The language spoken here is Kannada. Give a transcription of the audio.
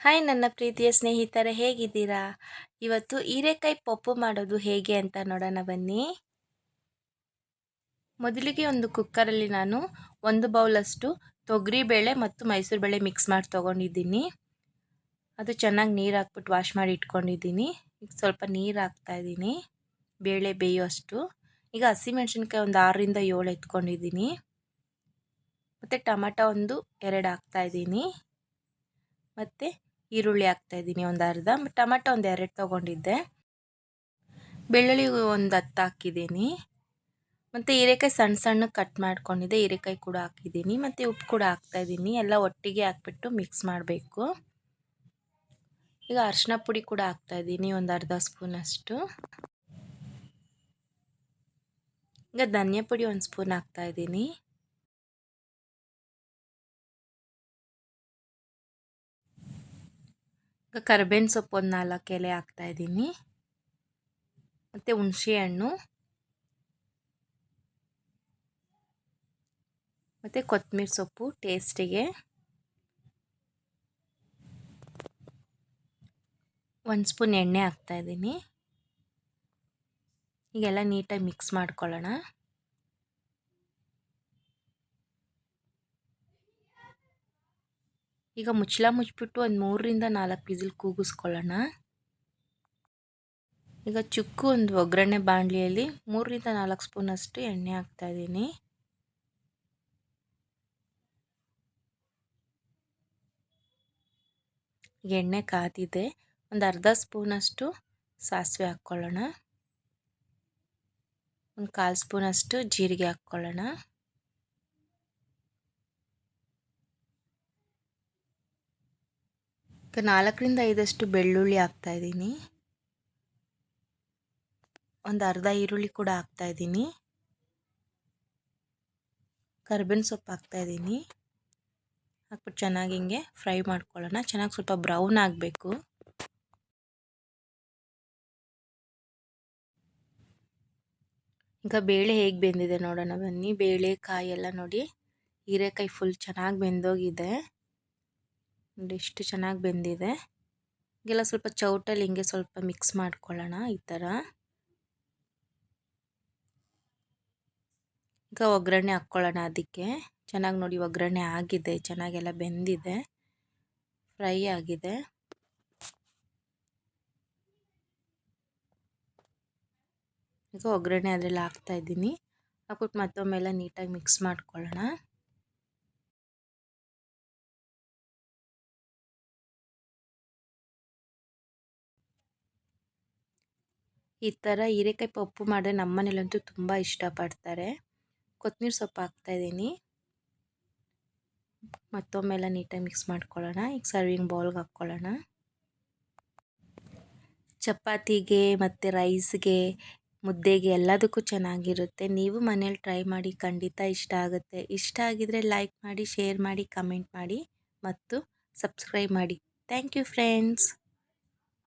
ಹಾಯ್ ನನ್ನ ಪ್ರೀತಿಯ ಸ್ನೇಹಿತರೆ, ಹೇಗಿದ್ದೀರಾ? ಇವತ್ತು ಹೀರೆಕಾಯಿ ಪಪ್ಪು ಮಾಡೋದು ಹೇಗೆ ಅಂತ ನೋಡೋಣ ಬನ್ನಿ. ಮೊದಲಿಗೆ ಒಂದು ಕುಕ್ಕರಲ್ಲಿ ನಾನು ಒಂದು ಬೌಲಷ್ಟು ತೊಗರಿಬೇಳೆ ಮತ್ತು ಮೈಸೂರು ಬೇಳೆ ಮಿಕ್ಸ್ ಮಾಡಿ ತೊಗೊಂಡಿದ್ದೀನಿ. ಅದು ಚೆನ್ನಾಗಿ ನೀರು ಹಾಕ್ಬಿಟ್ಟು ವಾಶ್ ಮಾಡಿ ಇಟ್ಕೊಂಡಿದ್ದೀನಿ. ಈಗ ಸ್ವಲ್ಪ ನೀರು ಹಾಕ್ತಾಯಿದ್ದೀನಿ ಬೇಳೆ ಬೇಯೋಷ್ಟು. ಈಗ ಹಸಿಮೆಣ್ಸಿನ್ಕಾಯಿ ಒಂದು ಆರರಿಂದ ಏಳು ಎತ್ಕೊಂಡಿದ್ದೀನಿ. ಮತ್ತು ಟೊಮಟೊ ಒಂದು ಎರಡು ಹಾಕ್ತಾಯಿದ್ದೀನಿ ಮತ್ತು ಈರುಳ್ಳಿ ಹಾಕ್ತಾಯಿದ್ದೀನಿ ಒಂದು ಅರ್ಧ, ಟೊಮೆಟೊ ಒಂದು ಎರಡು ತೊಗೊಂಡಿದ್ದೆ. ಬೆಳ್ಳುಳ್ಳಿ ಒಂದು ಹತ್ತು ಹಾಕಿದ್ದೀನಿ. ಮತ್ತು ಹೀರೆಕಾಯಿ ಸಣ್ಣ ಸಣ್ಣ ಕಟ್ ಮಾಡ್ಕೊಂಡಿದ್ದೆ, ಹೀರೆಕಾಯಿ ಕೂಡ ಹಾಕಿದ್ದೀನಿ. ಮತ್ತು ಉಪ್ಪು ಕೂಡ ಹಾಕ್ತಾಯಿದ್ದೀನಿ ಎಲ್ಲ ಒಟ್ಟಿಗೆ ಹಾಕ್ಬಿಟ್ಟು ಮಿಕ್ಸ್ ಮಾಡಬೇಕು. ಈಗ ಅರಿಶಿನ ಪುಡಿ ಕೂಡ ಹಾಕ್ತಾಯಿದ್ದೀನಿ ಒಂದು ಅರ್ಧ ಸ್ಪೂನಷ್ಟು ಈಗ ಧನಿಯಾ ಪುಡಿ ಒಂದು ಸ್ಪೂನ್ ಹಾಕ್ತಾಯಿದ್ದೀನಿ ಕರ್ಬೇವಿನ ಸೊಪ್ಪು ಒಂದು ನಾಲ್ಕು ಎಲೆ ಹಾಕ್ತಾಯಿದ್ದೀನಿ ಮತ್ತು ಹುಣಸೆ ಹಣ್ಣು. ಮತ್ತು ಕೊತ್ತಂಬರಿ ಸೊಪ್ಪು ಟೇಸ್ಟಿಗೆ ಒಂದು ಸ್ಪೂನ್ ಎಣ್ಣೆ ಹಾಕ್ತಾಯಿದ್ದೀನಿ ಈಗೆಲ್ಲ ನೀಟಾಗಿ ಮಿಕ್ಸ್ ಮಾಡ್ಕೊಳ್ಳೋಣ. ಈಗ ಮುಚ್ಚಳ ಮುಚ್ಚಿಬಿಟ್ಟು ಒಂದು ಮೂರರಿಂದ ನಾಲ್ಕು ವಿಸಿಲ್ ಕೂಗಿಸ್ಕೊಳ್ಳೋಣ. ಈಗ ಚುಕ್ಕು ಒಂದು ಒಗ್ಗರಣೆ ಬಾಣಲಿಯಲ್ಲಿ ಮೂರರಿಂದ ನಾಲ್ಕು ಸ್ಪೂನಷ್ಟು ಎಣ್ಣೆ ಹಾಕ್ತಾಯಿದ್ದೀನಿ ಎಣ್ಣೆ ಕಾದಿದೆ. ಒಂದು ಅರ್ಧ ಸ್ಪೂನಷ್ಟು ಸಾಸಿವೆ ಹಾಕ್ಕೊಳ್ಳೋಣ. ಒಂದು ಕಾಲು ಸ್ಪೂನಷ್ಟು ಜೀರಿಗೆ ಹಾಕ್ಕೊಳ್ಳೋಣ. ನಾಲ್ಕರಿಂದ ಐದಷ್ಟು ಬೆಳ್ಳುಳ್ಳಿ ಹಾಕ್ತಾಯಿದ್ದೀನಿ ಒಂದು ಅರ್ಧ ಈರುಳ್ಳಿ ಕೂಡ ಹಾಕ್ತಾಯಿದ್ದೀನಿ ಕರ್ಬೇವಿನ ಸೊಪ್ಪು ಹಾಕ್ತಾಯಿದ್ದೀನಿ ಹಾಕ್ಬಿಟ್ಟು ಚೆನ್ನಾಗಿ ಹಿಂಗೆ ಫ್ರೈ ಮಾಡ್ಕೊಳ್ಳೋಣ. ಚೆನ್ನಾಗಿ ಸ್ವಲ್ಪ ಬ್ರೌನ್ ಆಗಬೇಕು. ಈಗ ಬೇಳೆ ಹೇಗೆ ಬೆಂದಿದೆ ನೋಡೋಣ ಬನ್ನಿ. ಬೇಳೆ, ಕಾಯಿ ಎಲ್ಲ ನೋಡಿ. ಹೀರೆಕಾಯಿ ಫುಲ್ ಚೆನ್ನಾಗಿ ಬೆಂದೋಗಿದೆ. ನೋಡಿ ಎಷ್ಟು ಚೆನ್ನಾಗಿ ಬೆಂದಿದೆ. ಹೀಗೆಲ್ಲ ಸ್ವಲ್ಪ ಚೌಟಲ್ಲಿ ಹಿಂಗೆ ಸ್ವಲ್ಪ ಮಿಕ್ಸ್ ಮಾಡ್ಕೊಳ್ಳೋಣ ಈ ಥರ. ಈಗ ಒಗ್ಗರಣೆ ಹಾಕ್ಕೊಳ್ಳೋಣ ಅದಕ್ಕೆ. ಚೆನ್ನಾಗಿ ನೋಡಿ ಒಗ್ಗರಣೆ ಆಗಿದೆ, ಚೆನ್ನಾಗೆಲ್ಲ ಬೆಂದಿದೆ. ಫ್ರೈ ಆಗಿದೆ. ಈಗ ಒಗ್ಗರಣೆ ಅದರಲ್ಲಿ ಹಾಕ್ತಾಯಿದ್ದೀನಿ ಹಾಕ್ಬಿಟ್ಟು ಮತ್ತೊಮ್ಮೆಲ್ಲ ನೀಟಾಗಿ ಮಿಕ್ಸ್ ಮಾಡ್ಕೊಳ್ಳೋಣ. ಈ ಥರ ಹೀರೆಕಾಯಿ ಪಪ್ಪು ಮಾಡಿದ್ರೆ ನಮ್ಮ ಮನೇಲಂತೂ ತುಂಬ ಇಷ್ಟಪಡ್ತಾರೆ. ಕೊತ್ತಂಬರಿ ಸೊಪ್ಪು ಹಾಕ್ತಾಯಿದ್ದೀನಿ ಮತ್ತೊಮ್ಮೆಲ್ಲ ನೀಟಾಗಿ ಮಿಕ್ಸ್ ಮಾಡ್ಕೊಳ್ಳೋಣ. ಈಗ ಸರ್ವಿಂಗ್ ಬೌಲ್ಗೆ ಹಾಕ್ಕೊಳ್ಳೋಣ. ಚಪಾತಿಗೆ ಮತ್ತು ರೈಸ್ಗೆ, ಮುದ್ದೆಗೆ ಎಲ್ಲದಕ್ಕೂ ಚೆನ್ನಾಗಿರುತ್ತೆ. ನೀವು ಮನೇಲಿ ಟ್ರೈ ಮಾಡಿ ಖಂಡಿತ ಇಷ್ಟ ಆಗುತ್ತೆ. ಇಷ್ಟ ಆಗಿದರೆ ಲೈಕ್ ಮಾಡಿ, ಶೇರ್ ಮಾಡಿ, ಕಮೆಂಟ್ ಮಾಡಿ ಮತ್ತು ಸಬ್ಸ್ಕ್ರೈಬ್ ಮಾಡಿ. Thank you friends.